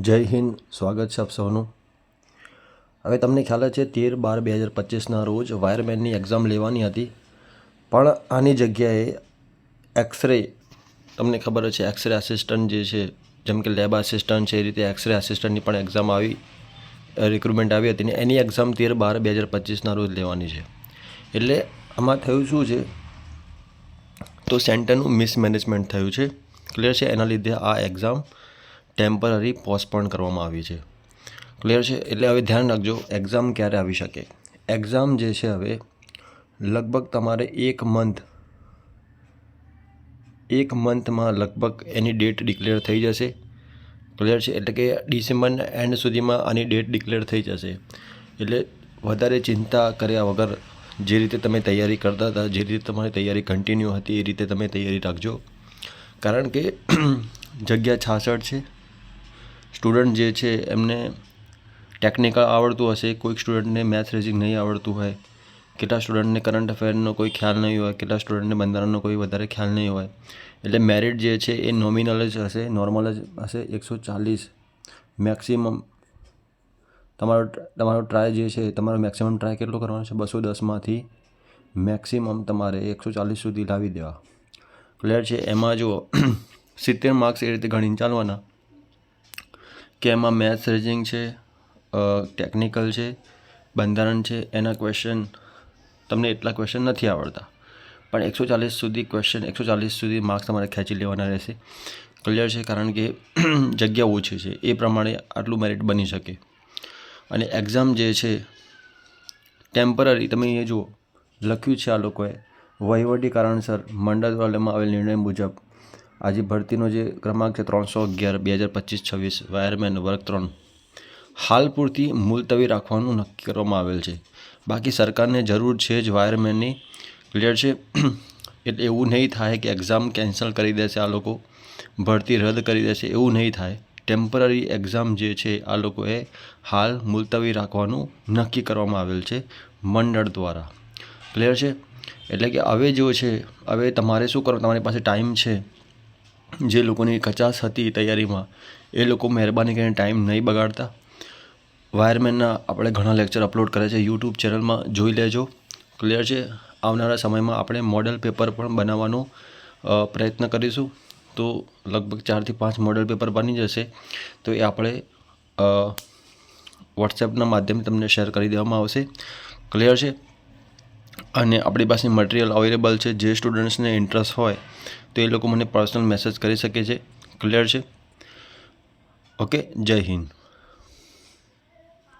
જય હિન્દ, સ્વાગત છે આપ સૌનું. હવે તમને ખ્યાલ છે તેર બાર બે હજાર પચીસના રોજ વાયરમેનની એક્ઝામ લેવાની હતી. પણ આની જગ્યાએ એક્સરે તમને ખબર છે એક્સરે આસિસ્ટન્ટ જે છે, જેમ કે લેબ આસિસ્ટન્ટ છે, એ રીતે એક્સરે આસિસ્ટન્ટની પણ એક્ઝામ આવી રિક્રુટમેન્ટ આવી હતી ને એની એક્ઝામ તેર બાર બે હજાર પચીસના રોજ લેવાની છે. એટલે આમાં થયું શું છે? તો સેન્ટરનું મિસમેનેજમેન્ટ થયું છે. ક્લિયર છે? એના લીધે આ એક્ઝામ ટેમ્પરરી પોસ્ટપોન કરવામાં આવી છે. ક્લિયર છે? એટલે હવે ધ્યાન રાખજો એક્ઝામ ક્યારે આવી શકે? એક્ઝામ જે છે હવે લગભગ તમારે એક મંથ એક મંથમાં લગભગ એની ડેટ ડિક્લેર થઈ જશે. ક્લિયર છે? એટલે કે ડિસેમ્બરના એન્ડ સુધીમાં આની ડેટ ડિક્લેર થઈ જશે. એટલે વધારે ચિંતા કર્યા વગર જે રીતે તમે તૈયારી કરતા હતા, જે રીતે તમારી તૈયારી કન્ટિન્યુ હતી, એ રીતે તમે તૈયારી રાખજો. કારણ કે જગ્યા છાસઠ છે. સ્ટુડન્ટ જે છે, એમને ટેકનિકલ આવડતું હશે, કોઈક સ્ટુડન્ટને મેથ્સ રેઝિંગ નહીં આવડતું હોય, કેટલા સ્ટુડન્ટને કરંટ અફેરનો કોઈ ખ્યાલ નહીં હોય, કેટલા સ્ટુડન્ટને બંધારણનો કોઈ વધારે ખ્યાલ નહીં હોય. એટલે મેરિટ જે છે, એ નોમિનલ જ હશે નોર્મલ જ હશે, એકસો ચાલીસ મેક્સિમમ તમારો તમારો ટ્રાય જે છે, તમારો મેક્સિમમ ટ્રાય કેટલો કરવાનો છે? બસો દસમાંથી મેક્સિમમ તમારે એકસો ચાલીસ સુધી લાવી દેવા. ક્લિયર છે? એમાં જો સિત્તેર માર્ક્સ એ રીતે ગણીને ચાલવાના. કે એમાં મેથ્સ રીઝનિંગ છે ટેકનિકલ છે, બંધારણ છે, એના ક્વેશ્ચન તમને એટલા ક્વેશ્ચન નથી આવડતા. પણ એકસો ચાલીસ સુધી ક્વેશ્ચન એકસો ચાલીસ સુધી માર્ક્સ તમારે ખેંચી લેવાના રહેશે. ક્લિયર છે? કારણ કે જગ્યા ઓછી છે. એ પ્રમાણે આટલું મેરિટ બની શકે. અને એક્ઝામ જે છે ટેમ્પરરી તમે એ જુઓ, લખ્યું છે આ લોકોએ, વહીવટી કારણસર મંડળ દ્વારા લેવામાં આવેલ નિર્ણય મુજબ. આજે ભરતીનો જે ક્રમાંક છે ત્રણસો અગિયાર, બે હજાર પચીસ, છવ્વીસ, વાયરમેન વર્ગ ત્રણ. હાલ પૂરતી મુલતવી રાખવાનું નક્કી કરવામાં આવેલ છે. બાકી સરકારને જરૂર છે જ વાયરમેનની ક્લિયર છે. એટલે એવું નહીં થાય કે એક્ઝામ કેન્સલ કરી દેશે આ લોકો, ભરતી રદ કરી દેશે, એવું નહીં થાય. ટેમ્પરરી એક્ઝામ જે છે આ લોકોએ હાલ મુલતવી રાખવાનું નક્કી કરવામાં આવેલ છે મંડળ દ્વારા. ક્લિયર છે? એટલે કે હવે જો છે, હવે તમારે શું કરવું તમારી પાસે ટાઈમ છે. જે લોકોની કચાશ હતી તૈયારીમાં, એ લોકો મહેરબાની કરીને ટાઈમ નહીં બગાડતા. વાયરમેનના આપણે ઘણા લેક્ચર અપલોડ કરે છે, યુટ્યુબ ચેનલમાં જોઈ લેજો. ક્લિયર છે? આવનારા સમયમાં આપણે મોડલ પેપર પણ બનાવવાનો પ્રયત્ન કરીશું. તો લગભગ ચારથી પાંચ મોડલ પેપર બની જશે. તો એ આપણે વોટ્સએપના માધ્યમથી તમને શેર કરી દેવામાં આવશે. ક્લિયર છે? અને આપણી પાસે મટીરિયલ અવેલેબલ છે, જે સ્ટુડન્ટ્સને ઇન્ટરેસ્ટ હોય, તો એ લોકો મને પર્સનલ મેસેજ કરી શકે છે. ક્લિયર છે? ઓકે જય હિન્દ.